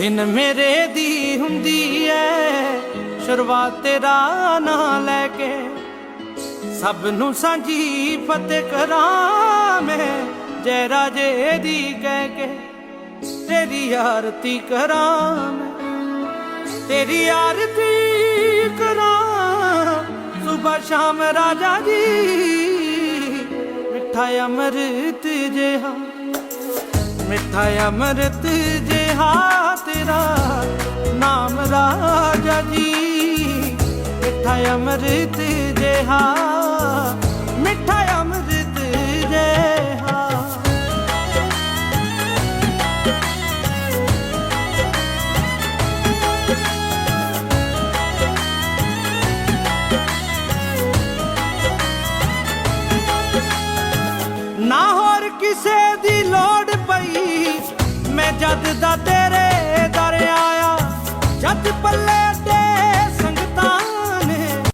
ਦਿਨ ਮੇਰੇ ਦੀ ਹੁੰਦੀ ਐ। ਸ਼ੁਰੂਆਤ ਤੇਰਾ ਨਾਂ ਲੈ ਕੇ ਸਭ ਨੂੰ ਸਾਂਝੀ ਫਤਿਹ ਕਰਾਂ ਮੈਂ। ਜੈ ਰਾਜੇ ਦੀ ਕਹਿ ਕੇ ਤੇਰੀ ਆਰਤੀ ਕਰਾਂ ਮੈਂ। ਤੇਰੀ ਆਰਤੀ ਕਰਾਂ। ਸੁਬਹ ਸ਼ਾਮ ਰਾਜਾ ਜੀ, ਮਿੱਠਾ ਅੰਮ੍ਰਿਤ ਜਿਹਾ ਮਿੱਠਾ ਅੰਮ੍ਰਿਤ ਜਿਹਾ ਤੇਰਾ ਨਾਮ ਰਾਜਾ ਜੀ। ਮਿੱਠਾ ਅੰਮ੍ਰਿਤ ਜਿਹਾ, ਮਿੱਠਾ ਅੰਮ੍ਰਿਤ ਜਿਹਾ। ਨਾ ਹੋਰ ਕਿਸੇ ਦੀ ਲੋੜ ਮੈਂ ਜਦ ਦਾ ਤੇਰੇ ਦਰ ਆਇਆ ਜਦ ਪੱਲੇ